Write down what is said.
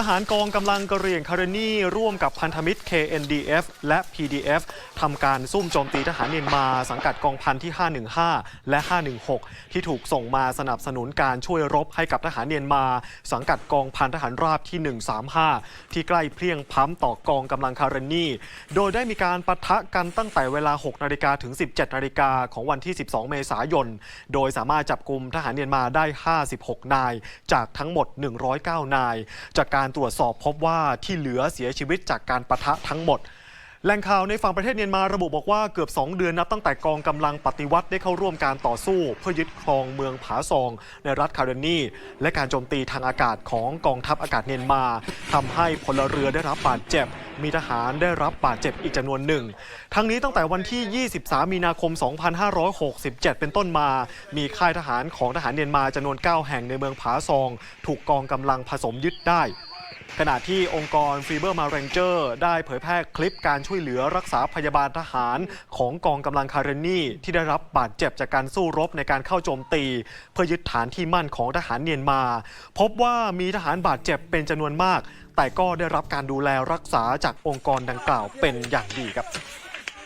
ทหารกองกำลังกระเหรี่ยงคาเรนีร่วมกับพันธมิตร KNDF และ PDF ทำการซุ่มโจมตีทหารเมียนมา สังกัดกองพันที่ 515 และ 516 ที่ถูกส่งมาสนับสนุนการช่วยรบให้กับทหารเมียนมา สังกัดกองพันทหารราบที่ 135 ที่ใกล้เพียงพั้มต่อกองกำลังคาเรนีโดยได้มีการปะทะกันตั้งแต่เวลา 6 นาฬิกาถึง 17 นาฬิกาของวันที่ 12 เมษายน โดยสามารถจับกลุ่มทหารเมียนมาได้ 56 นาย จากทั้งหมด 109 นาย จากการตรวจสอบพบว่าที่เหลือเสียชีวิตจากการปะทะทั้งหมดแหล่งข่าวในฝั่งประเทศเมียนมาระบุบอกว่าเกือบ 2 เดือนนับตั้งแต่กองกำลังปฏิวัติได้เข้าร่วมการต่อสู้ เพื่อยึดครองเมืองผาซอง ในรัฐคาเรนีและการโจมตีทางอากาศของกองทัพอากาศเมียนมาทำให้พลเรือได้รับบาดเจ็บ มีทหารได้รับบาดเจ็บอีกจำนวนหนึ่ง ทั้งนี้ตั้งแต่วันที่ 23 มีนาคม 2567 เป็นต้นมา มีค่ายทหารของทหารเมียนมาจำนวน 9 แห่งในเมืองผาซอง ถูกกองกำลังผสมยึดได้ ขณะที่องค์กรฟีเบอร์มาเรนเจอร์ได้เผยแพร่คลิปการช่วยเหลือรักษาพยาบาลทหารของกองกำลังคาเรนีที่ได้รับบาดเจ็บจากการสู้รบในการเข้าโจมตี เพื่อยึดฐานที่มั่นของทหารเมียนมา พบว่ามีทหารบาดเจ็บเป็นจำนวนมาก แต่ก็ได้รับการดูแลรักษาจากองค์กรดังกล่าวเป็นอย่างดีครับ